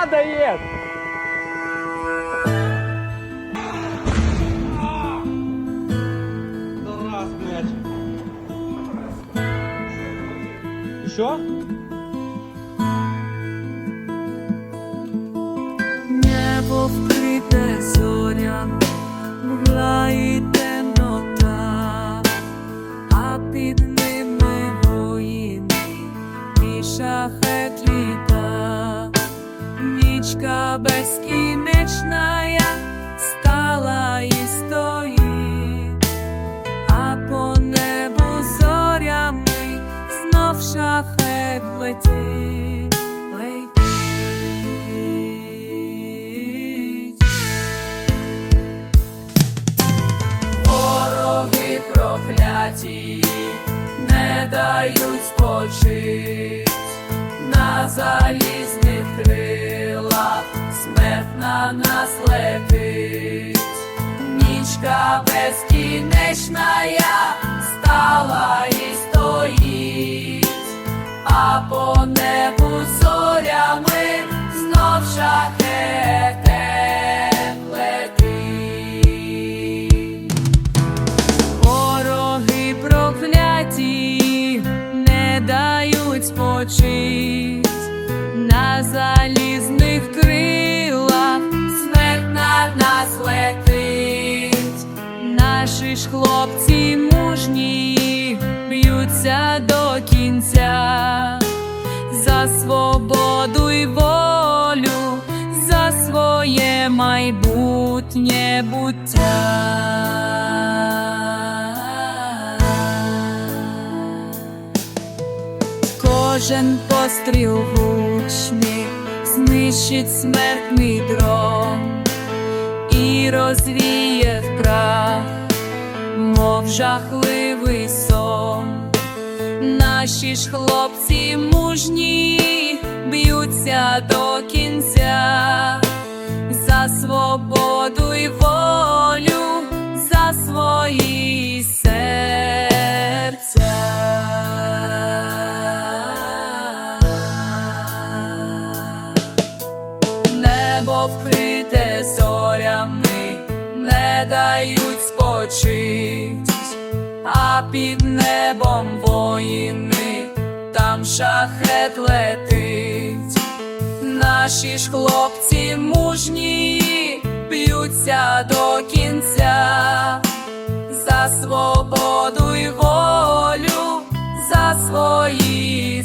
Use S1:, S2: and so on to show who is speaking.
S1: падает! Еще?
S2: Небо вкрыто зорям, мгла и Нічка безкінечна стала і стоїть, а по небу зорями знов шахет летить. летить. Вороги не дають спочить на залізних крилах смерть на нас летить. Нічка безкінечна стала і стоїть, а по небу зорями знов шахетем летить. Вороги прокляті не дають спочить на залізних Наші ж хлопці мужні б'ються до кінця за свободу й волю, за своє майбутнє буття. Кожен постріл гучний знищить смертний дрон і розвіє жахливий сон. Наші ж хлопці мужні б'ються до кінця за свободу й волю, за свої серця. Небо вкрите зорями, не дають спочить, а під небом воїни, там шахет летить. Наші ж хлопці мужні б'ються до кінця за свободу й волю, за свої